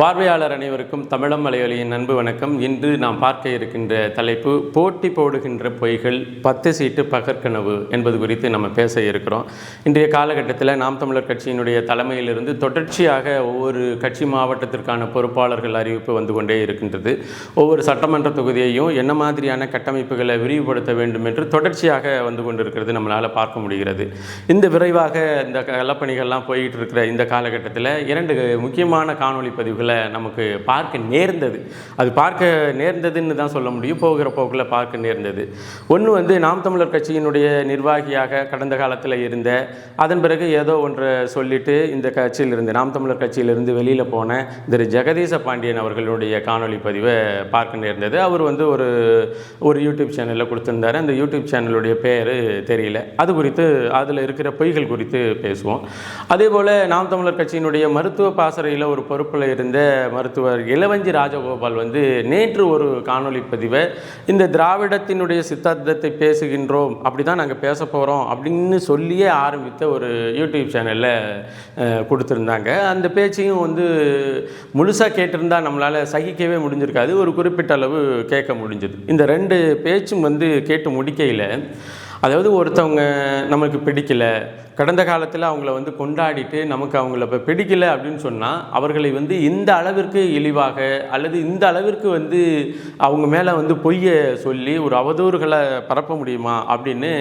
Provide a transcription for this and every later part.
பார்வையாளர் அனைவருக்கும் தமிழம் மலையொலியின் அன்பு வணக்கம். இன்று நாம் பார்க்க இருக்கின்ற தலைப்பு போட்டி போடுகின்ற பொய்கள் பத்து சீட்டு பகற்கனவு என்பது குறித்து நம்ம பேச இருக்கிறோம். இன்றைய காலகட்டத்தில் நாம் தமிழர் கட்சியினுடைய தலைமையிலிருந்து தொடர்ச்சியாக ஒவ்வொரு கட்சி மாவட்டத்திற்கான பொறுப்பாளர்கள் அறிவிப்பு வந்து கொண்டே இருக்கின்றது. ஒவ்வொரு சட்டமன்ற தொகுதியையும் என்ன மாதிரியான கட்டமைப்புகளை விரிவுபடுத்த வேண்டும் என்று தொடர்ச்சியாக வந்து கொண்டிருக்கிறது நம்மளால் பார்க்க முடிகிறது. இந்த விரைவாக இந்த கலப்பணிகள்லாம் போயிட்டு இருக்கிற இந்த காலகட்டத்தில் இரண்டு முக்கியமான காணொளி பதிவுகள் நமக்கு பார்க்க நேர்ந்தது. அது பார்க்க நேர்ந்ததுன்னு தான் சொல்ல முடியும். போகிற போக்கில் பார்க்க நேர்ந்தது. ஒன்று வந்து நாம் தமிழர் கட்சியினுடைய நிர்வாகியாக கடந்த காலத்தில் இருந்த அதன் பிறகு ஏதோ ஒன்றை சொல்லிட்டு இந்த கட்சியிலிருந்து நாம் தமிழர் கட்சியிலிருந்து வெளியில் போன திரு. ஜெகதீச பாண்டியன் அவர்களுடைய காணொலி பதிவை பார்க்க நேர்ந்தது. அவர் வந்து ஒரு ஒரு யூடியூப் சேனலில் கொடுத்துருந்தாரு. அந்த யூடியூப் சேனலுடைய பேர் தெரியல. அது குறித்து அதில் இருக்கிற பொய்கள் குறித்து பேசுவோம். அதே போல் நாம் தமிழர் கட்சியினுடைய மருத்துவ பாசறையில் ஒரு பொறுப்பில் இருந்த மருத்துவர் இளவஞ்சி ராஜகோபால் வந்து நேற்று ஒரு காணொளி பதிவை இந்த திராவிடத்தினுடைய சித்தாந்தத்தை பேசுகின்றோம் அப்படி தான் நாங்கள் பேச போகிறோம் அப்படின்னு சொல்லியே ஆரம்பித்த ஒரு யூடியூப் சேனலில் கொடுத்துருந்தாங்க. அந்த பேச்சையும் வந்து முழுசாக கேட்டிருந்தா நம்மளால் சகிக்கவே முடிஞ்சிருக்காது. ஒரு குறிப்பிட்ட அளவு கேட்க முடிஞ்சது. இந்த ரெண்டு பேச்சும் வந்து கேட்டு முடிக்கையில் அதாவது ஒருத்தவங்க நமக்கு பிடிக்கல கடந்த காலத்தில் அவங்கள வந்து கொண்டாடிட்டு நமக்கு அவங்கள இப்போ பிடிக்கல அப்படின்னு சொன்னால் அவர்களை வந்து இந்த அளவிற்கு இழிவாக அல்லது இந்த அளவிற்கு வந்து அவங்க மேலே வந்து பொய்யை சொல்லி ஒரு அவதூறுகளை பரப்ப முடியுமா அப்படின்னு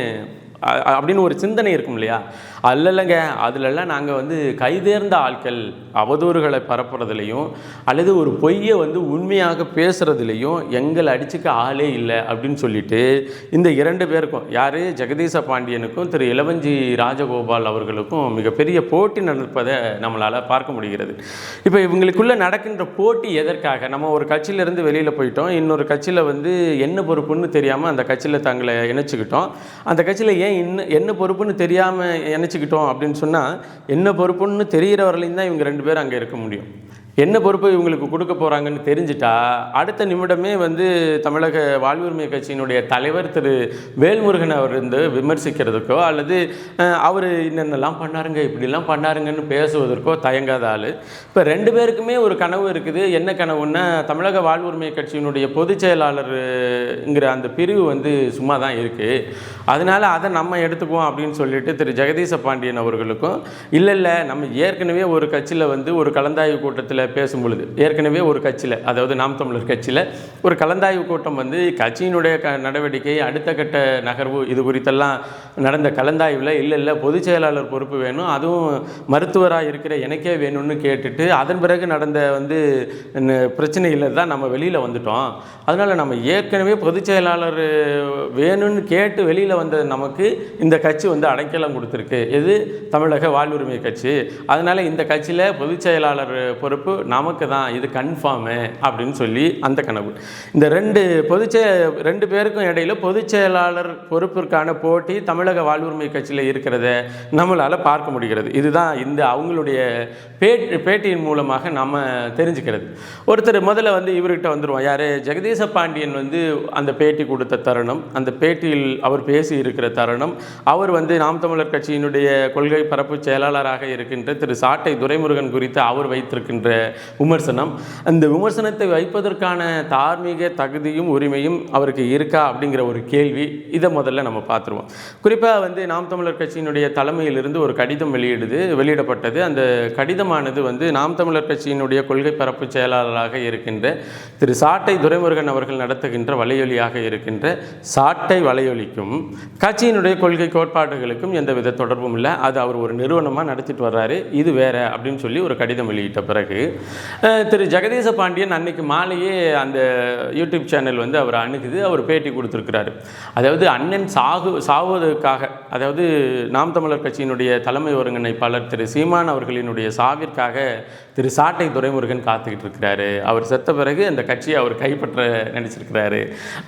அப்படின்னு ஒரு சிந்தனை இருக்கும் இல்லையா? அல்ல இல்லைங்க. அதுலெல்லாம் நாங்கள் வந்து கைதேர்ந்த ஆட்கள் அவதூறுகளை பரப்புறதுலையும் அல்லது ஒரு பொய்யை வந்து உண்மையாக பேசுகிறதுலையும் எங்களை அடிச்சுக்க ஆளே இல்லை அப்படின்னு சொல்லிட்டு இந்த இரண்டு பேருக்கும் யார்? ஜெகதீச பாண்டியனுக்கும் திரு இளவஞ்சி ராஜகோபால் அவர்களுக்கும் மிகப்பெரிய போட்டி நடப்பதை நம்மளால் பார்க்க முடிகிறது. இப்போ இவங்களுக்குள்ளே நடக்கின்ற போட்டி எதற்காக? நம்ம ஒரு கட்சியிலேருந்து வெளியில் போயிட்டோம். இன்னொரு கட்சியில் வந்து என்ன பொறுப்புன்னு தெரியாமல் அந்த கட்சியில் தங்களை இணைச்சிக்கிட்டோம். அந்த கட்சியில் ஏன் இன்னும் என்ன பொறுப்புன்னு தெரியாமல் நினச்சிக்கிட்டோம் அப்படின்னு சொன்னால் என்ன பொறுப்புன்னு தெரிகிற வரலையும் தான் இவங்க ரெண்டு பேரும் அங்கே இருக்க முடியும். என்ன பொறுப்பு இவங்களுக்கு கொடுக்க போகிறாங்கன்னு தெரிஞ்சிட்டா அடுத்த நிமிடமே வந்து தமிழக வாழ்வுரிமை கட்சியினுடைய தலைவர் திரு வேல்முருகன் அவர் இருந்து விமர்சிக்கிறதுக்கோ அல்லது அவர் என்னென்னலாம் பண்ணாருங்க இப்படிலாம் பண்ணாருங்கன்னு பேசுவதற்கோ தயங்காத ஆள். இப்போ ரெண்டு பேருக்குமே ஒரு கனவு இருக்குது. என்ன கனவுன்னா தமிழக வாழ்வுரிமை கட்சியினுடைய பொதுச் செயலாளருங்கிற அந்த பிரிவு வந்து சும்மா தான் இருக்குது அதனால் அதை நம்ம எடுத்துக்குவோம் அப்படின்னு சொல்லிட்டு திரு ஜெகதீச பாண்டியன் அவர்களுக்கும் இல்லை இல்லை நம்ம ஏற்கனவே ஒரு கட்சியில் வந்து ஒரு கலந்தாய்வு கூட்டத்தில் பேசும் பொழுது ஏற்கனவே ஒரு கட்சியில் அதாவது நாம் தமிழர் கட்சியில் ஒரு கலந்தாய்வு கூட்டம் வந்து கட்சியினுடைய க நடவடிக்கை அடுத்த கட்ட நகர்வு இது குறித்தெல்லாம் நடந்த கலந்தாய்வில் இல்லை இல்லை பொதுச் செயலாளர் பொறுப்பு வேணும் அதுவும் மருத்துவராக இருக்கிற எனக்கே வேணும்னு கேட்டுட்டு அதன் பிறகு நடந்த வந்து பிரச்சனையில் தான் நம்ம வெளியில் வந்துட்டோம். அதனால் நம்ம ஏற்கனவே பொதுச் செயலாளர் வேணும்னு கேட்டு வெளியில் வந்த நமக்கு இந்த கட்சி வந்து அடைக்கலம் கொடுத்துருக்கு. எது? தமிழக வாழ்வுரிமை கட்சி. அதனால் இந்த கட்சியில் பொதுச் செயலாளர் பொறுப்பு நமக்கு தான் இது கன்ஃபார்மு அப்படின்னு சொல்லி அந்த கனவு. இந்த ரெண்டு பொதுச்செய ரெண்டு பேருக்கும் இடையில பொதுச் செயலாளர் பொறுப்பிற்கான போட்டி தமிழக வாழ்வுரிமை கட்சியில் இருக்கிறத நம்மளால் பார்க்க முடிகிறது. இதுதான் இந்த அவங்களுடைய பேட்டி பேட்டியின் மூலமாக நம்ம தெரிஞ்சுக்கிறது. ஒருத்தர் முதல்ல வந்து இவர்கிட்ட வந்துடுவோம் யார்? ஜெகதீச பாண்டியன் வந்து அந்த பேட்டி கொடுத்த தருணம் அந்த பேட்டியில் அவர் பேசி இருக்கிற தருணம் அவர் வந்து நாம் தமிழர் கட்சியினுடைய கொள்கை பரப்பு செயலாளராக இருக்கின்ற திரு சாட்டை துரைமுருகன் குறித்து அவர் வைத்திருக்கின்ற விமர்சனம். அந்த விமர்சனத்தை வைப்பதற்கான தார்மீக தகுதியும் உரிமையும் அவருக்கு இருக்கா? அப்படிங்கிற ஒரு கேள்வி இதை முதல்ல நம்ம பார்த்துருவோம். குறிப்பாக வந்து நாம் தமிழர் கட்சியினுடைய தலைமையிலிருந்து ஒரு கடிதம் வெளியிடுது வெளியிடப்பட்டது. அந்த கடிதம் கடிதமானது வந்து நாம் தமிழர் கட்சியினுடைய கொள்கை பரப்பு செயலாளராக இருக்கின்ற திரு சாட்டை துரைமுருகன் அவர்கள் நடத்துகின்ற வலையொலியாக இருக்கின்ற சாட்டை வலையொலிக்கும் கட்சியினுடைய கொள்கை கோட்பாடுகளுக்கும் எந்தவித தொடர்பும் இல்லை. அது அவர் ஒரு நிறுவனமாக நடத்திட்டு வர்றாரு. இது வேற அப்படின்னு சொல்லி ஒரு கடிதம் வெளியிட்ட பிறகு திரு ஜெகதீச பாண்டியன் அன்னைக்கு மாலையே அந்த யூடியூப் சேனல் வந்து அவர் அணுகுது. அவர் பேட்டி கொடுத்துருக்கிறாரு. அதாவது அண்ணன் சாகு சாவதற்காக அதாவது நாம் தமிழர் கட்சியினுடைய தலைமை ஒருங்கிணைப்பாளர் திரு சீமான் அவர்களினுடைய சாவிற்காக திரு சாட்டை துரைமுருகன் காத்துக்கிட்டு இருக்கிறாரு. அவர் செத்த பிறகு அந்த கட்சியை அவர் கைப்பற்ற நினச்சிருக்கிறாரு.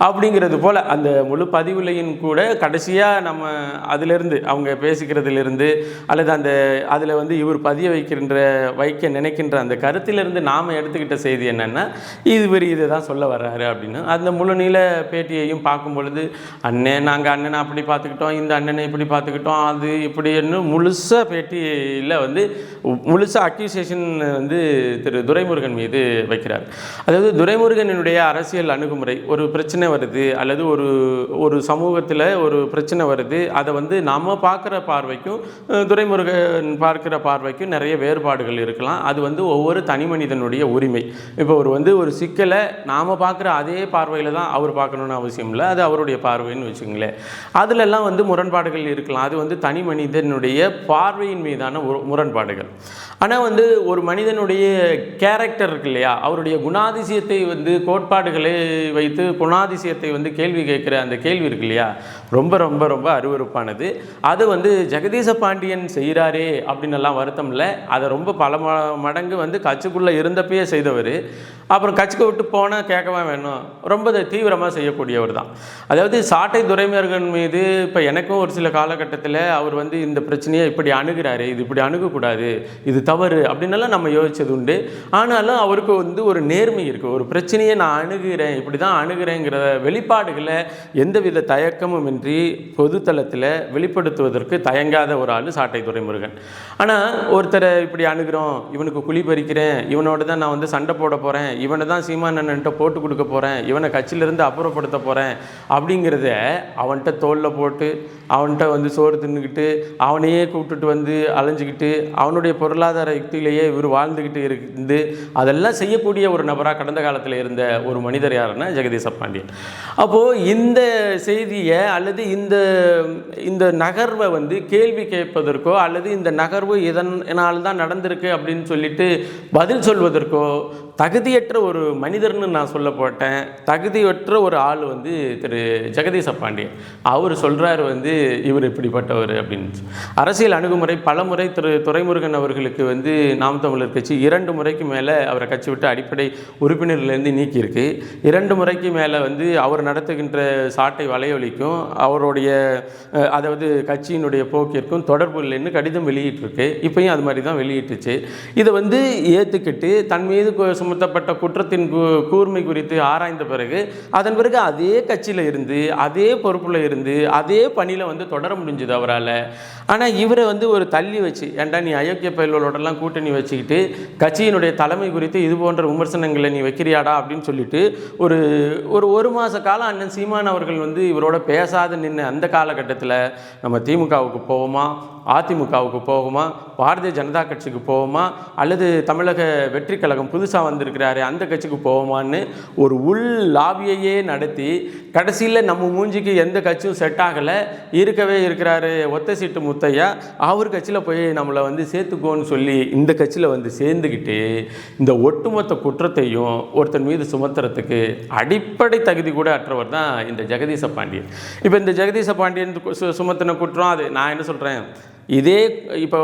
அப்படிங்கிறது போல் அந்த முழு பதிவுலையும் கூட கடைசியாக நம்ம அதிலிருந்து அவங்க பேசிக்கிறதுலேருந்து அல்லது அந்த அதில் வந்து இவர் பதிய வைக்கின்ற வைக்க நினைக்கின்ற அந்த கருத்திலிருந்து நாம் எடுத்துக்கிட்ட செய்தி என்னென்னா இது இவர் இதை தான் சொல்ல வர்றாரு அப்படின்னு. அந்த முழு நீள பேட்டியையும் பார்க்கும் பொழுது அண்ணன் நாங்கள் அண்ணனை அப்படி பார்த்துக்கிட்டோம் இந்த அண்ணனை இப்படி பார்த்துக்கிட்டோம் அது இப்படின்னு முழுசாக பேட்டியில் வந்து முழுசாக அக்யூசேஷன் வந்து திரு துரைமுருகன் மீது வைக்கிறார். அதாவது துரைமுருகனுடைய அரசியல் அணுகுமுறை ஒரு பிரச்சனை வருது அல்லது ஒரு ஒரு சமூகத்தில் ஒரு பிரச்சனை வருது அதை வந்து நம்ம பார்க்குற பார்வைக்கும் துரைமுருகன் பார்க்குற பார்வைக்கும் நிறைய வேறுபாடுகள் இருக்கலாம். அது வந்து ஒவ்வொரு தனி மனிதனுடைய உரிமை. இப்போ ஒரு வந்து ஒரு சிக்கலை நாம் பார்க்குற அதே பார்வையில் தான் அவர் பார்க்கணுன்னு அவசியம் இல்லை அது அவருடைய பார்வைன்னு வச்சுங்களேன் அதிலெல்லாம் வந்து முரண்பாடுகள் இருக்கலாம். அது வந்து தனி மனிதனுடைய பார்வையின் மீதான முரண்பாடுகள். ஆனால் வந்து ஒரு மனிதனுடைய கேரக்டர் இருக்கு இல்லையா? அவருடைய குணாதிசயத்தை வந்து கோட்பாடுகளை வைத்து குணாதிசயத்தை வந்து கேள்வி கேட்குற அந்த கேள்வி இருக்கு இல்லையா? ரொம்ப ரொம்ப ரொம்ப அருவருப்பானது. அது வந்து ஜெகதீச பாண்டியன் செய்கிறாரே அப்படின்னு எல்லாம் வருத்தம் இல்லை அதை ரொம்ப பல ம- மடங்கு வந்து கட்சிக்குள்ளே இருந்தப்பயே செய்தவர். அப்புறம் கட்சிக்கு விட்டு போனால் கேட்கவே வேணும்? ரொம்ப தீவிரமாக செய்யக்கூடியவர் தான். அதாவது சாட்டை துரைமுருகன் மீது இப்போ எனக்கும் ஒரு சில காலகட்டத்தில் அவர் வந்து இந்த பிரச்சனையை இப்படி அணுகிறாரு இது இப்படி அணுகக்கூடாது இது தவறு அப்படின்னலாம் நம்ம யோசிச்சது உண்டு. ஆனாலும் அவருக்கு வந்து ஒரு நேர்மை இருக்குது ஒரு பிரச்சனையை நான் அணுகிறேன் இப்படி தான் அணுகிறேங்கிற வெளிப்பாடுகளை எந்தவித தயக்கமும் ஒன்றி பொதுத்தளத்தில் வெளிப்படுத்துவதற்கு தயங்காத ஒரு ஆள் சாட்டை துறைமுருகன். ஆனால் ஒருத்தரை இப்படி அணுகிறோம் இவனுக்கு குழி பறிக்கிறேன் இவனோட தான் நான் வந்து சண்டை போட போகிறேன் இவனை தான் சீமானன்ட்ட போட்டு கொடுக்க போகிறேன் இவனை கட்சியிலேருந்து அப்புறப்படுத்த போகிறேன் அப்படிங்கிறத அவன்கிட்ட தோளில் போட்டு அவன்கிட்ட வந்து சோறு தின்னுக்கிட்டு அவனையே கூப்பிட்டுட்டு வந்து அலைஞ்சிக்கிட்டு அவனுடைய பொருளாதார யுக்தியிலேயே இவர் வாழ்ந்துக்கிட்டு இருந்து அதெல்லாம் செய்யக்கூடிய ஒரு நபராக கடந்த காலத்தில் இருந்த ஒரு மனிதர் யாருன்னா ஜெகதீச பாண்டியன் அப்போது இந்த செய்தியை அல்லது இந்த இந்த நகர்வை வந்து கேள்வி கேட்பதற்கோ அல்லது இந்த நகர்வு இதனால் தான் நடந்திருக்கு அப்படின்னு சொல்லிட்டு பதில் சொல்வதற்கோ தகுதியற்ற ஒரு மனிதர்னு நான் சொல்லப்பட்டேன். தகுதியற்ற ஒரு ஆள் வந்து திரு ஜெகதீச பாண்டியன் அவர் சொல்கிறாரு வந்து இவர் இப்படிப்பட்டவர் அப்படின்னு. அரசியல் அணுகுமுறை பல முறை திரு துரைமுருகன் அவர்களுக்கு வந்து நாம் தமிழர் கட்சி இரண்டு முறைக்கு மேலே அவரை கட்சி விட்டு அடிப்படை உறுப்பினர்லேருந்து நீக்கியிருக்கு. இரண்டு முறைக்கு மேலே வந்து அவர் நடத்துகின்ற சாட்டை வலையொலிக்கும் அவருடைய அதாவது கட்சியினுடைய போக்கிற்கும் தொடர்பு இல்லைன்னு கடிதம் வெளியிட்டிருக்கு. இப்பயும் அது மாதிரி தான் வெளியிட்டுச்சு. இதை வந்து ஏற்றுக்கிட்டு தன் மீது கு- சுமத்தப்பட்ட குற்றத்தின் கூ- கூர்மை குறித்து ஆராய்ந்த பிறகு அதன் பிறகு அதே கட்சியில் இருந்து அதே பொறுப்பில் இருந்து அதே பணியில் வந்து தொடர முடிஞ்சது அவரால். ஆனால் இவரை வந்து ஒரு தள்ளி வச்சு ஏண்டா நீ அயோக்கிய பயல்களோடலாம் கூட்டணி வச்சுக்கிட்டு கட்சியினுடைய தலைமை குறித்து இது போன்ற விமர்சனங்களை நீ வைக்கிறியாடா அப்படின்னு சொல்லிட்டு ஒரு ஒரு ஒரு மாத காலம் அண்ணன் சீமான் அவர்கள் வந்து இவரோட பேசாத நின்று அந்த காலகட்டத்தில் நம்ம திமுகவுக்கு போவோமா? அதிமுகவுக்கு போகுமா? பாரதிய ஜனதா கட்சிக்கு போவோமா அல்லது தமிழக வெற்றி கழகம் புதுசாக வந்திருக்கிறாரு அந்த கட்சிக்கு போவோமான்னு ஒரு உள் லாபியையே நடத்தி கடைசியில் நம்ம மூஞ்சிக்கு எந்த கட்சியும் செட் ஆகலை. இருக்கவே இருக்கிறாரு ஒத்த சீட்டு முத்தையா. அவர் கட்சியில் போய் நம்மளை வந்து சேர்த்துக்கோன்னு சொல்லி இந்த கட்சியில் வந்து சேர்ந்துக்கிட்டு இந்த ஒட்டுமொத்த குற்றத்தையும் ஒருத்தன் மீது சுமத்துறதுக்கு அடிப்படை தகுதி கூட அற்றவர் தான் இந்த ஜெகதீச பாண்டியன். இப்போ இந்த ஜெகதீச பாண்டியன் சு- சுமத்தின குற்றம் அது. நான் என்ன சொல்கிறேன் இதே இப்போ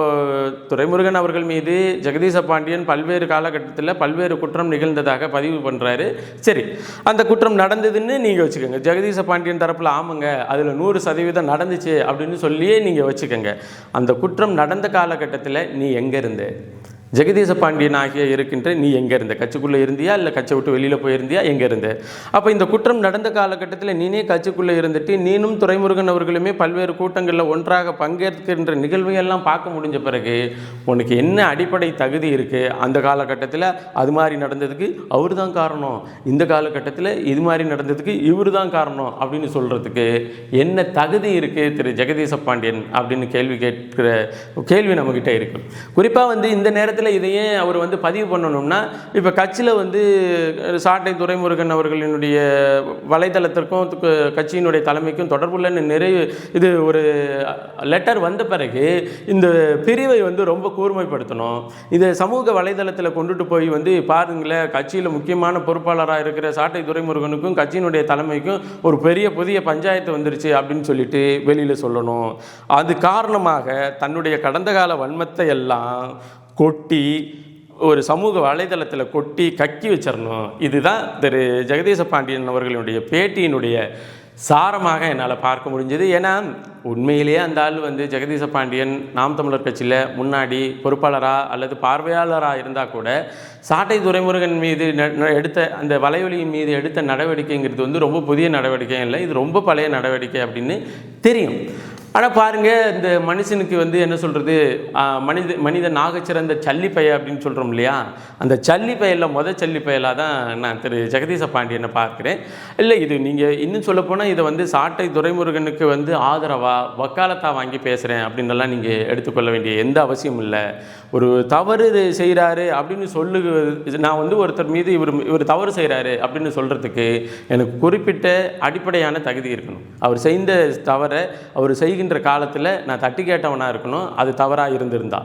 துரைமுருகன் அவர்கள் மீது ஜெகதீச பாண்டியன் பல்வேறு காலகட்டத்தில் பல்வேறு குற்றம் நிகழ்ந்ததாக பதிவு பண்ணுறாரு சரி அந்த குற்றம் நடந்ததுன்னு நீங்கள் வச்சுக்கோங்க. ஜெகதீச பாண்டியன் தரப்பில் ஆமாங்க அதில் நூறு சதவீதம் நடந்துச்சு அப்படின்னு சொல்லியே நீங்கள் வச்சுக்கோங்க. அந்த குற்றம் நடந்த காலகட்டத்தில் நீ எங்கே இருந்தே? ஜெகதீச பாண்டியன் ஆகிய இருக்கின்ற நீ எங்கே இருந்த? கட்சிக்குள்ளே இருந்தியா? இல்லை கட்சி விட்டு வெளியில் போயிருந்தியா எங்கே இருந்த? அப்போ இந்த குற்றம் நடந்த காலகட்டத்தில் நீனே கட்சிக்குள்ளே இருந்துட்டு நீனும் துரைமுருகன் அவர்களுமே பல்வேறு கூட்டங்களில் ஒன்றாக பங்கேற்கின்ற நிகழ்வையெல்லாம் பார்க்க முடிஞ்ச பிறகு உனக்கு என்ன அடிப்படை தகுதி இருக்குது அந்த காலகட்டத்தில் அது மாதிரி நடந்ததுக்கு அவர் தான் காரணம். இந்த காலகட்டத்தில் இது மாதிரி நடந்ததுக்கு இவர் தான் காரணம் அப்படின்னு சொல்கிறதுக்கு என்ன தகுதி இருக்குது திரு ஜெகதீச பாண்டியன் அப்படின்னு கேள்வி கேட்கிற கேள்வி நம்மக்கிட்ட இருக்கு. குறிப்பாக வந்து இந்த நேரத்தில் இதையே அவர் வந்து பதிவு பண்ணணும்னா இப்போ கட்சியில் வந்து சாட்டை துரைமுருகன் அவர்களினுடைய வலைதளத்திற்கும் கட்சியினுடைய தலைமைக்கும் தொடர்புள்ள நிறைவு இது ஒரு லெட்டர் வந்த பிறகு இந்த பிரிவை வந்து ரொம்ப கூர்மைப்படுத்தணும். இதை சமூக வலைதளத்தில் கொண்டுட்டு போய் வந்து பாருங்களேன் கட்சியில் முக்கியமான பொறுப்பாளராக இருக்கிற சாட்டை துரைமுருகனுக்கும் கட்சியினுடைய தலைமைக்கும் ஒரு பெரிய புதிய பஞ்சாயத்து வந்துருச்சு அப்படின்னு சொல்லிட்டு வெளியில் சொல்லணும். அது காரணமாக தன்னுடைய கடந்த கால வன்மத்தை எல்லாம் கொட்டி ஒரு சமூக வலைதளத்தில் கொட்டி கக்கி வச்சிடணும் இதுதான் திரு ஜெகதீச பாண்டியன் அவர்களுடைய பேட்டியினுடைய சாரமாக என்னால் பார்க்க முடிஞ்சது. ஏன்னா உண்மையிலேயே அந்த ஆள் வந்து ஜெகதீச பாண்டியன் நாம் தமிழர் கட்சியில் முன்னாடி பொறுப்பாளராக அல்லது பார்வையாளராக இருந்தால் கூட சாட்டை துரைமுருகன் மீது ந- எடுத்த அந்த வலைவலியின் மீது எடுத்த நடவடிக்கைங்கிறது வந்து ரொம்ப புதிய நடவடிக்கை இல்லை. இது ரொம்ப பழைய நடவடிக்கை அப்படின்னு தெரியும். ஆனால் பாருங்கள் இந்த மனுஷனுக்கு வந்து என்ன சொல்கிறது மனித மனித நாகச்சிறந்த சல்லி பைய அப்படின்னு சொல்கிறோம் இல்லையா? அந்த சல்லி பயலில் மொதல் சல்லி பயலாக தான் நான் திரு ஜெகதீச பாண்டியனை பார்க்குறேன். இல்லை இது நீங்கள் இன்னும் சொல்லப்போனால் இதை வந்து சாட்டை துரைமுருகனுக்கு வந்து ஆதரவாக வக்காலத்தா வாங்கி பேசுகிறேன் அப்படின்னலாம் நீங்கள் எடுத்துக்கொள்ள வேண்டிய எந்த அவசியமும் இல்லை. ஒரு தவறு செய்கிறாரு அப்படின்னு சொல்லு நான் வந்து ஒருத்தர் மீது இவர் இவர் தவறு செய்கிறாரு அப்படின்னு சொல்கிறதுக்கு எனக்கு குறிப்பிட்ட அடிப்படையான தகுதி இருக்கணும். அவர் செய்த தவறை அவர் செய்கின்ற காலத்தில் நான் தட்டி கேட்டவனாக இருக்கணும் அது தவறாக இருந்திருந்தா.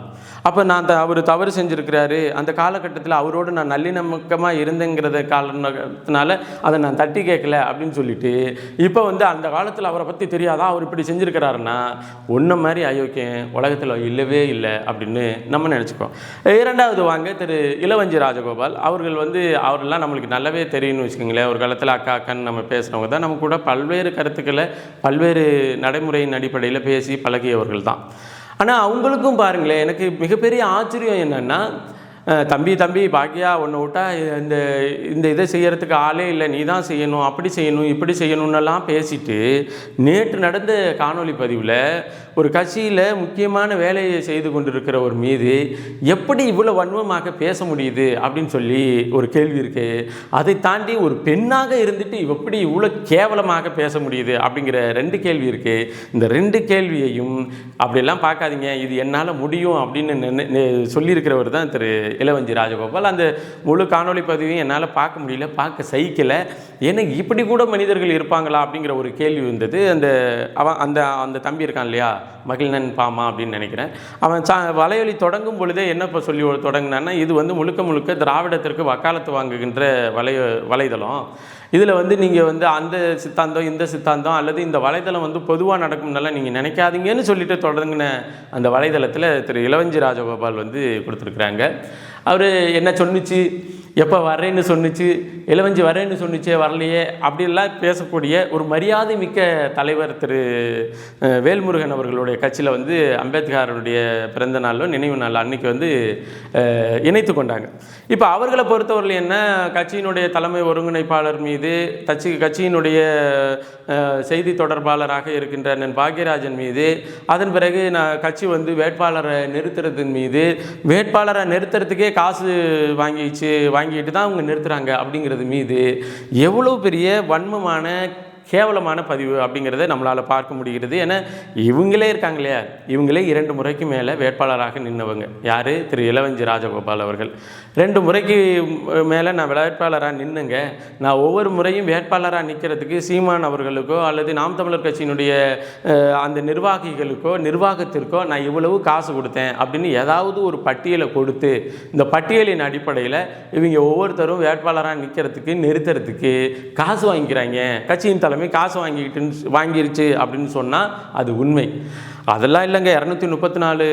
அப்போ நான் த அவர் தவறு செஞ்சுருக்கிறாரு அந்த காலகட்டத்தில் அவரோடு நான் நல்லிணக்கமாக இருந்தேங்கிறத காரணத்தினால அதை நான் தட்டி கேட்கல அப்படின்னு சொல்லிட்டு இப்போ வந்து அந்த காலத்தில் அவரை பற்றி தெரியாதா? அவர் இப்படி செஞ்சுருக்கிறாருன்னா ஒன்றை மாதிரி அயோக்கியம் உலகத்தில் இல்லவே இல்லை அப்படின்னு நம்ம நினச்சிக்கோ இரண்டாவது வாங்க திரு இளவஞ்சி ராஜகோபால். அவர்கள் வந்து அவரெல்லாம் நம்மளுக்கு நல்லாவே தெரியும்னு வச்சுக்கோங்களேன். ஒரு காலத்தில் அக்கா அக்கான்னு நம்ம பேசுகிறவங்க தான். நம்ம கூட பல்வேறு கருத்துக்களை பல்வேறு நடைமுறையின் அடிப்படையில் பேசி பழகியவர்கள் தான் ஆனால் அவங்களுக்கும் பாருங்களேன் எனக்கு மிகப்பெரிய ஆச்சரியம் என்னென்னா தம்பி தம்பி பாக்கியா ஒன்று விட்டா இந்த இந்த இதை செய்கிறதுக்கு ஆளே இல்லை. நீ தான் செய்யணும் அப்படி செய்யணும் இப்படி செய்யணும்னெல்லாம் பேசிட்டு நேற்று நடந்த காணொளி பதிவில் ஒரு கட்சியில் முக்கியமான வேலையை செய்து கொண்டிருக்கிற ஒரு மீது எப்படி இவ்வளோ வன்மமாக பேச முடியுது அப்படின்னு சொல்லி ஒரு கேள்வி இருக்கு. அதை தாண்டி ஒரு பெண்ணாக இருந்துட்டு எப்படி இவ்வளோ கேவலமாக பேச முடியுது அப்படிங்கிற ரெண்டு கேள்வி இருக்கு. இந்த ரெண்டு கேள்வியையும் அப்படிலாம் பார்க்காதீங்க. இது என்னால் முடியும் அப்படின்னு நினை- சொல்லியிருக்கிறவர் தான் திரு இளவஞ்சி ராஜகோபால். அந்த முழு காணொளி பதிவையும் என்னால் பார்க்க முடியல பார்க்க சகிக்கலை. ஏன்னா இப்படி கூட மனிதர்கள் இருப்பாங்களா அப்படிங்கிற ஒரு கேள்வி வந்தது. அந்த அவன் அந்த அந்த தம்பி இருக்கான் இல்லையா? மகிழ்நன் பாமா அப்படின்னு நினைக்கிறேன். அவன் சா வலையொலி தொடங்கும் பொழுதே என்ன இப்போ சொல்லி தொடங்கினான்னா இது வந்து முழுக்க முழுக்க திராவிடத்திற்கு வக்காலத்து வாங்குகின்ற வலை வலைதளம். இதில் வந்து நீங்கள் வந்து அந்த சித்தாந்தம் இந்த சித்தாந்தம் அல்லது இந்த வலைதளம் வந்து பொதுவாக நடக்கும்னால நீங்கள் நினைக்காதீங்கன்னு சொல்லிட்டு தொடங்கின அந்த வலைதளத்தில் திரு இளவஞ்சி ராஜகோபால் வந்து கொடுத்துருக்குறாங்க. அவர் என்ன சொன்னிச்சு? எப்போ வரேன்னு சொன்னுச்சு இளவஞ்சி வரேன்னு சொன்னிச்சே வரலையே அப்படிலாம் பேசக்கூடிய ஒரு மரியாதை மிக்க தலைவர் திரு வேல்முருகன் அவர்களுடைய கட்சியில் வந்து அம்பேத்கருடைய பிறந்த நாளும் நினைவு நாள் அன்னைக்கு வந்து இணைத்து கொண்டாங்க. இப்போ அவர்களை பொறுத்தவரையில் என்ன கட்சியினுடைய தலைமை ஒருங்கிணைப்பாளர் மீது கட்சி கட்சியினுடைய செய்தி தொடர்பாளராக இருக்கின்ற அண்ணன் பாக்யராஜன் மீது அதன் பிறகு நான் கட்சி வந்து வேட்பாளரை நிறுத்துறதன் மீது வேட்பாளரை நிறுத்துறதுக்கே காசு வாங்கிச்சு வாங்கிட்டு தான் அவங்க நிறுத்துறாங்க அப்படிங்கிறது மீது எவ்வளோ பெரிய வன்மமான கேவலமான பதிவு அப்படிங்கிறத நம்மளால் பார்க்க முடிகிறது. ஏன்னா இவங்களே இருக்காங்க இல்லையா? இவங்களே இரண்டு முறைக்கு மேலே வேட்பாளராக நின்றவங்க யார்? திரு இளவஞ்சி ராஜகோபால் அவர்கள். ரெண்டு முறைக்கு மேலே நான் வேட்பாளராக நின்னுங்க. நான் ஒவ்வொரு முறையும் வேட்பாளராக நிற்கிறதுக்கு சீமான் அவர்களுக்கோ அல்லது நாம் தமிழர் கட்சியினுடைய அந்த நிர்வாகிகளுக்கோ நிர்வாகத்திற்கோ நான் இவ்வளவு காசு கொடுத்தேன் அப்படின்னு ஏதாவது ஒரு பட்டியலை கொடுத்து இந்த பட்டியலின் அடிப்படையில் இவங்க ஒவ்வொருத்தரும் வேட்பாளராக நிற்கிறதுக்கு நிறுத்துறதுக்கு காசு வாங்கிக்கிறாங்க. கட்சியின் தலைமை காசு வாங்கிக்கிட்டு வாங்கிருச்சு அப்படின்னு சொன்னால் அது உண்மை. அதெல்லாம் இல்லைங்க. இரநூத்தி முப்பத்தி நாலு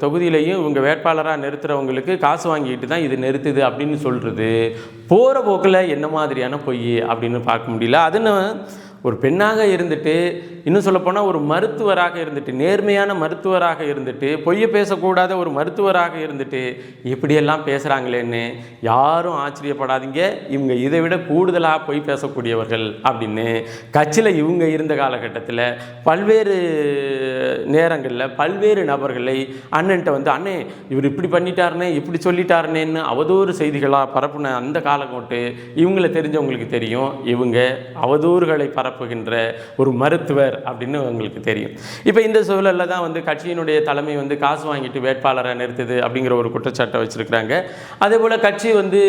தொகுதியிலையும் இவங்க வேட்பாளராக நிறுத்துகிறவங்களுக்கு காசு வாங்கிட்டு தான் இது நிறுத்துது அப்படின்னு சொல்கிறது போகிற போக்கில் என்ன மாதிரியான பொய் அப்படின்னு பார்க்க முடியல. அதுன்னு ஒரு பெண்ணாக இருந்துட்டு இன்னும் சொல்லப்போனால் ஒரு மருத்துவராக இருந்துட்டு நேர்மையான மருத்துவராக இருந்துட்டு பொய்யை பேசக்கூடாத ஒரு மருத்துவராக இருந்துட்டு இப்படியெல்லாம் பேசுகிறாங்களேன்னு யாரும் ஆச்சரியப்படாதீங்க. இவங்க இதை விட கூடுதலாக பொய் பேசக்கூடியவர்கள் அப்படின்னு கட்சியில் இவங்க இருந்த காலகட்டத்தில் பல்வேறு நேரங்களில் பல்வேறு நபர்களை அண்ணன்ட்ட வந்து அண்ணே இவர் இப்படி பண்ணிட்டாருனே இப்படி சொல்லிட்டாருனேன்னு அவதூறு செய்திகளாக பரப்புன அந்த காலக்கோட்டு இவங்களை தெரிஞ்சவங்களுக்கு தெரியும். இவங்க அவதூறுகளை பரப்புகின்ற ஒரு மருத்துவர் அப்படின்னு உங்களுக்கு தெரியும். இப்போ இந்த சூழலில் தான் வந்து கட்சியினுடைய தலைமை வந்து காசு வாங்கிட்டு வேட்பாளரை நிறுத்துது அப்படிங்கிற ஒரு குற்றச்சாட்டை வச்சுருக்கிறாங்க. அதே போல் கட்சி வந்து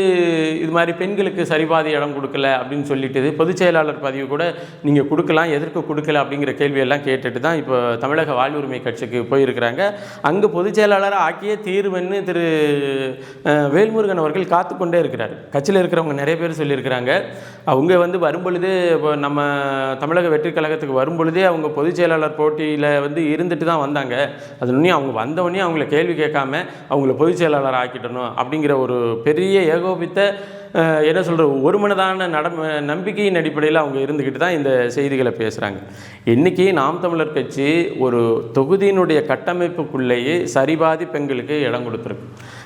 இது மாதிரி பெண்களுக்கு சரிபாதி இடம் கொடுக்கல அப்படின்னு சொல்லிட்டு பொதுச் செயலாளர் பதிவு கூட நீங்கள் கொடுக்கலாம் எதற்கு கொடுக்கல அப்படிங்கிற கேள்வியெல்லாம் கேட்டுட்டு தான் இப்போ தமிழக வாழ்வுரிமை கட்சிக்கு போயிருக்கிறாங்க. அங்கே பொதுச் செயலாளர் ஆக்கிய தீர்வுன்னு திரு வேல்முருகன் அவர்கள் காத்து கொண்டே இருக்கிறார். கட்சியில் இருக்கிறவங்க நிறைய பேர் சொல்லியிருக்கிறாங்க. அவங்க வந்து வரும்பொழுதே இப்போ நம்ம தமிழக வெற்றிக் கழகத்துக்கு வரும்பொழுதே அவங்க பொதுச் செயலாளர் போட்டியில் வந்து இருந்துட்டு தான் வந்தாங்க. அது அவங்க வந்தவொடனே அவங்கள கேள்வி கேட்காம அவங்கள பொதுச் செயலாளர் ஆக்கிட்டணும் அப்படிங்கிற ஒரு பெரிய ஏகோபித்த என்ன சொல்கிற ஒரு மனதான நட நம்பிக்கையின் அடிப்படையில் அவங்க இருந்துக்கிட்டு தான் இந்த செய்திகளை பேசுகிறாங்க இன்றைக்கி நாம் தமிழர் கட்சி ஒரு தொகுதியினுடைய கட்டமைப்புக்குள்ளேயே சரிபாதி பெண்களுக்கு இடம் கொடுத்துருக்கு.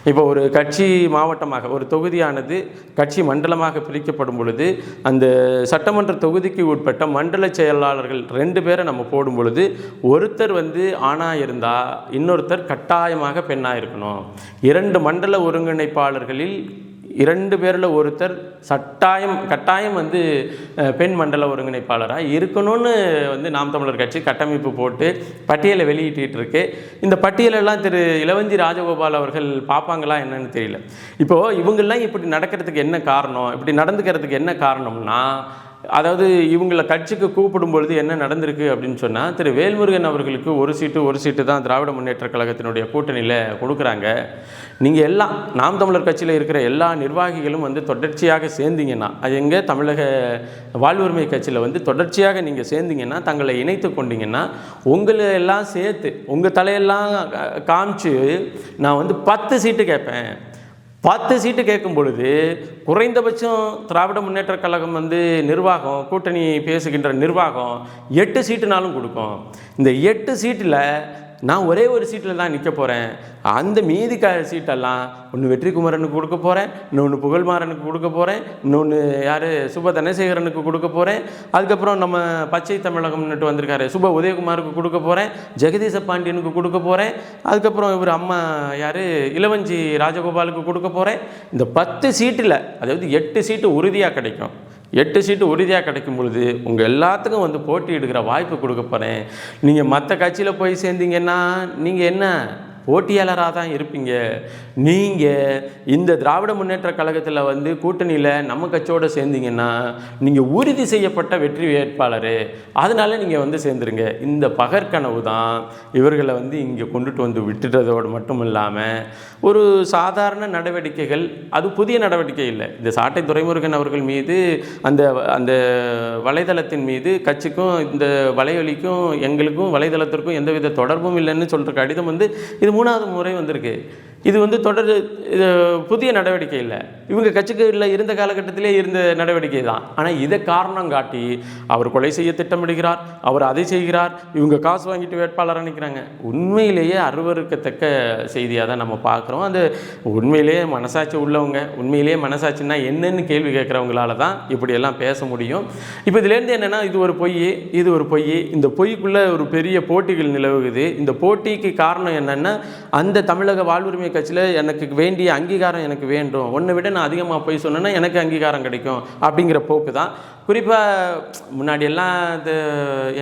இப்போ ஒரு கட்சி மாவட்டமாக ஒரு தொகுதியானது கட்சி மண்டலமாக பிரிக்கப்படும் பொழுது அந்த சட்டமன்ற தொகுதிக்கு உட்பட்ட மண்டல செயலாளர்கள் ரெண்டு பேரை நம்ம போடும் பொழுது ஒருத்தர் வந்து ஆணாக இருந்தால் இன்னொருத்தர் கட்டாயமாக பெண்ணாக இருக்கணும். இரண்டு மண்டல ஒருங்கிணைப்பாளர்களில் இரண்டு பேரில் ஒருத்தர் சட்டாயம் கட்டாயம் வந்து பெண் மண்டல ஒருங்கிணைப்பாளராக இருக்கணும்னு வந்து நாம் தமிழர் கட்சி கட்டமைப்பு போட்டு பட்டியலை வெளியிட்டு இருக்கு. இந்த பட்டியலெல்லாம் திரு இளவஞ்சி ராஜகோபால் அவர்கள் பார்ப்பாங்களா என்னன்னு தெரியல. இப்போது இவங்கெல்லாம் இப்படி நடக்கிறதுக்கு என்ன காரணம்? இப்படி நடந்துக்கிறதுக்கு என்ன காரணம்னா அதாவது இவங்களை கட்சிக்கு கூப்பிடும் பொழுது என்ன நடந்திருக்கு அப்படின்னு சொன்னால் திரு வேல்முருகன் அவர்களுக்கு ஒரு சீட்டு ஒரு சீட்டு தான் திராவிட முன்னேற்றக் கழகத்தினுடைய கூட்டணியில் கொடுக்குறாங்க. நீங்கள் எல்லாம் நாம் தமிழர் கட்சியில் இருக்கிற எல்லா நிர்வாகிகளும் வந்து தொடர்ச்சியாக சேர்ந்தீங்கன்னா அது எங்கே தமிழக வாழ்வுரிமை கட்சியில் வந்து தொடர்ச்சியாக நீங்கள் சேர்ந்தீங்கன்னா தங்களை இணைத்து கொண்டீங்கன்னா உங்களை எல்லாம் சேர்த்து உங்கள் தலையெல்லாம் காமிச்சு நான் வந்து பத்து சீட்டு கேட்பேன். பத்து சீட்டு கேட்கும் பொழுது குறைந்தபட்சம் திராவிட முன்னேற்றக் கழகம் வந்து நிர்வாகம் கூட்டணி பேசுகின்ற நிர்வாகம் எட்டு சீட்டுனாலும் கொடுக்கும். இந்த எட்டு சீட்டில் நான் ஒரே ஒரு சீட்டில் தான் நிற்க போகிறேன் அந்த மீதி க சீட்டெல்லாம் ஒன்று வெற்றிக்குமரனுக்கு கொடுக்க போகிறேன் இன்னொன்று புகழ்மாறனுக்கு கொடுக்க போகிறேன் இன்னொன்று யார்? சுப தனசேகரனுக்கு கொடுக்க போகிறேன் அதுக்கப்புறம் நம்ம பச்சை தமிழகம்னுட்டு வந்திருக்காரு. சுப உதயகுமாருக்கு கொடுக்க போகிறேன் ஜெகதீச பாண்டியனுக்கு கொடுக்க போகிறேன் அதுக்கப்புறம் இவர் அம்மா யார்? இளவஞ்சி ராஜகோபாலுக்கு கொடுக்க போகிறேன் இந்த பத்து சீட்டில் அதாவது எட்டு சீட்டு உறுதியாக கிடைக்கும். எட்டு சீட்டு உறுதியாக கிடைக்கும் பொழுது உங்கள் எல்லாத்துக்கும் வந்து போட்டி எடுக்கிற வாய்ப்பு கொடுக்க போகிறேன் நீங்கள் மற்ற கட்சியில் போய் சேர்ந்தீங்கன்னா நீங்கள் என்ன? போட்டியாளராக தான் இருப்பீங்க. நீங்கள் இந்த திராவிட முன்னேற்ற கழகத்தில் வந்து கூட்டணியில் நம்ம கட்சியோடு சேர்ந்தீங்கன்னா நீங்கள் உறுதி செய்யப்பட்ட வெற்றி வேட்பாளர். அதனால நீங்கள் வந்து சேர்ந்துருங்க. இந்த பகற்கனவு தான் இவர்களை வந்து இங்கே கொண்டுட்டு வந்து விட்டுட்டதோடு மட்டும் இல்லாமல் ஒரு சாதாரண நடவடிக்கைகள் அது புதிய நடவடிக்கை இல்லை. இந்த சாட்டை துரைமுருகன் அவர்கள் மீது அந்த அந்த வலைதளத்தின் மீது கட்சிக்கும் இந்த வலையொலிக்கும் எங்களுக்கும் வலைதளத்திற்கும் எந்தவித தொடர்பும் இல்லைன்னு சொல்கிற கடிதம் வந்து இது மூணாவது முறை வந்திருக்கு. இது வந்து தொடர் இது புதிய நடவடிக்கை இல்லை. இவங்க கட்சிக்குள்ள இருந்த காலகட்டத்திலே இருந்த நடவடிக்கை தான். ஆனால் இதை காரணம் காட்டி அவர் கொலை செய்ய திட்டமிடுகிறார் அவர் அதை செய்கிறார் இவங்க காசு வாங்கிட்டு வேட்பாளராக நிற்கிறாங்க உண்மையிலேயே அருவருக்கத்தக்க செய்தியாக தான் நம்ம பார்க்குறோம். அது உண்மையிலேயே மனசாட்சி உள்ளவங்க உண்மையிலேயே மனசாட்சின்னா என்னன்னு கேள்வி கேட்குறவங்களால தான் இப்படியெல்லாம் பேச முடியும். இப்போ இதுலேருந்து என்னென்னா இது ஒரு பொய் இது ஒரு பொய். இந்த பொய்க்குள்ளே ஒரு பெரிய போட்டிகள் நிலவுகுது. இந்த போட்டிக்கு காரணம் என்னென்னா அந்த தமிழக வாழ்வுரிமை கட்சியில் எனக்கு வேண்டிய அங்கீகாரம் எனக்கு வேண்டும். ஒன்றை விட நான் அதிகமாக போய் சொன்னேன்னா எனக்கு அங்கீகாரம் கிடைக்கும் அப்படிங்கிற போக்கு தான். குறிப்பாக முன்னாடியெல்லாம் இது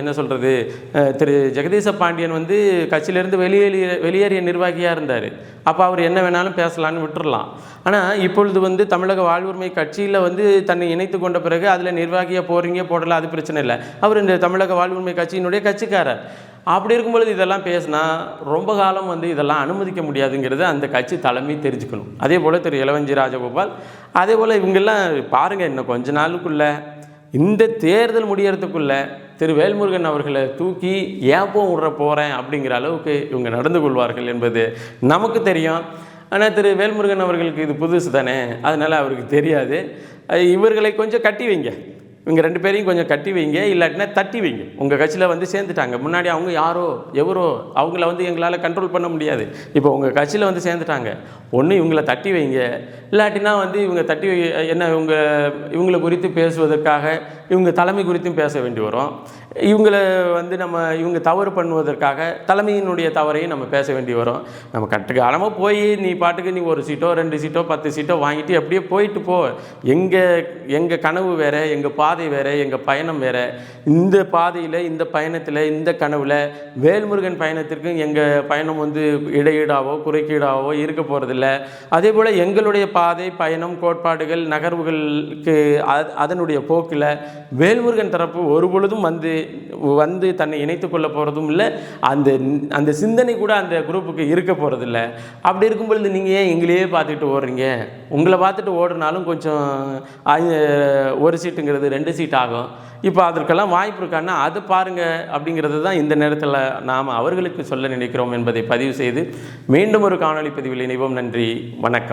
என்ன சொல்கிறது திரு ஜெகதீச பாண்டியன் வந்து கட்சியிலேருந்து வெளியேறிய வெளியேறிய நிர்வாகியாக இருந்தார். அப்போ அவர் என்ன வேணாலும் பேசலான்னு விட்டுறலாம். ஆனால் இப்பொழுது வந்து தமிழக வாழ்வுரிமை கட்சியில் வந்து தன்னை இணைத்து கொண்ட பிறகு அதில் நிர்வாகியாக போகிறீங்க போடலாம் அது பிரச்சனை இல்லை. அவர் இந்த தமிழக வாழ்வுரிமை கட்சியினுடைய கட்சிக்காரர். அப்படி இருக்கும்பொழுது இதெல்லாம் பேசினா ரொம்ப காலம் வந்து இதெல்லாம் அனுமதிக்க முடியாதுங்கிறது அந்த கட்சி தலைமை தெரிஞ்சுக்கணும். அதே போல் திரு இளவஞ்சி ராஜகோபால் அதே போல் இவங்கெல்லாம் பாருங்கள் இன்னும் கொஞ்ச நாளுக்குள்ள இந்த தேர்தல் முடியறதுக்குள்ளே திரு வேல்முருகன் அவர்களை தூக்கி ஏப்பம் விட்ற போகிறேன் அப்படிங்கிற அளவுக்கு இவங்க நடந்து கொள்வார்கள் என்பது நமக்கு தெரியும். ஆனால் திரு வேல்முருகன் அவர்களுக்கு இது புதுசு தானே அதனால் அவருக்கு தெரியாது. இவர்களை கொஞ்சம் கட்டி வைங்க. இவங்க ரெண்டு பேரையும் கொஞ்சம் கட்டி வைங்க இல்லாட்டினா தட்டி வைங்க. உங்கள் கட்சியில் வந்து சேர்ந்துட்டாங்க. முன்னாடி அவங்க யாரோ எவரோ அவங்கள வந்து எங்களால் கண்ட்ரோல் பண்ண முடியாது. இப்போ உங்கள் கட்சியில் வந்து சேர்ந்துட்டாங்க. ஒன்று இவங்கள தட்டி வைங்க. இல்லாட்டினா வந்து இவங்க தட்டி வை என்ன இவங்க இவங்களை குறித்து பேசுவதற்காக இவங்க தலைமை குறித்தும் பேச வேண்டி வரும். இவங்களை வந்து நம்ம இவங்க தவறு பண்ணுவதற்காக தலைமையினுடைய தவறையும் நம்ம பேச வேண்டி வரும். நம்ம கட்டுக்காலமாக போய் நீ பாட்டுக்கு நீ ஒரு சீட்டோ ரெண்டு சீட்டோ பத்து சீட்டோ வாங்கிட்டு அப்படியே போயிட்டு போ. எங்கள் எங்கள் கனவு வேறு எங்கள் பா பாதை வேறு எங்கள் பயணம் வேறு. இந்த பாதையில் இந்த பயணத்தில் இந்த கனவில் வேல்முருகன் பயணத்திற்கும் எங்கள் பயணம் வந்து இடையீடாவோ குறுக்கீடாவோ இருக்க போகிறதில்ல அதே போல் எங்களுடைய பாதை பயணம் கோட்பாடுகள் நகர்வுகளுக்கு அதனுடைய போக்கில் வேல்முருகன் தரப்பு ஒரு பொழுதும் வந்து வந்து தன்னை இணைத்து கொள்ள போகிறதும் இல்லை. அந்த அந்த சிந்தனை கூட அந்த குரூப்புக்கு இருக்க போகிறதில்ல அப்படி இருக்கும் பொழுது நீங்கள் ஏன் எங்களையே பார்த்துட்டு ஓடுறீங்க? உங்களை பார்த்துட்டு ஓடுனாலும் கொஞ்சம் ஒரு சீட்டுங்கிறது ரெண்டு சீட் ஆகும். இப்போ அதற்கெல்லாம் வாய்ப்பு இருக்கான்னா அது பாருங்கள் அப்படிங்கிறது தான் இந்த நேரத்தில் நாம் அவர்களுக்கு சொல்ல நினைக்கிறோம் என்பதை பதிவு செய்து மீண்டும் ஒரு காணொளி பதிவில் இணைவோம். நன்றி வணக்கம்.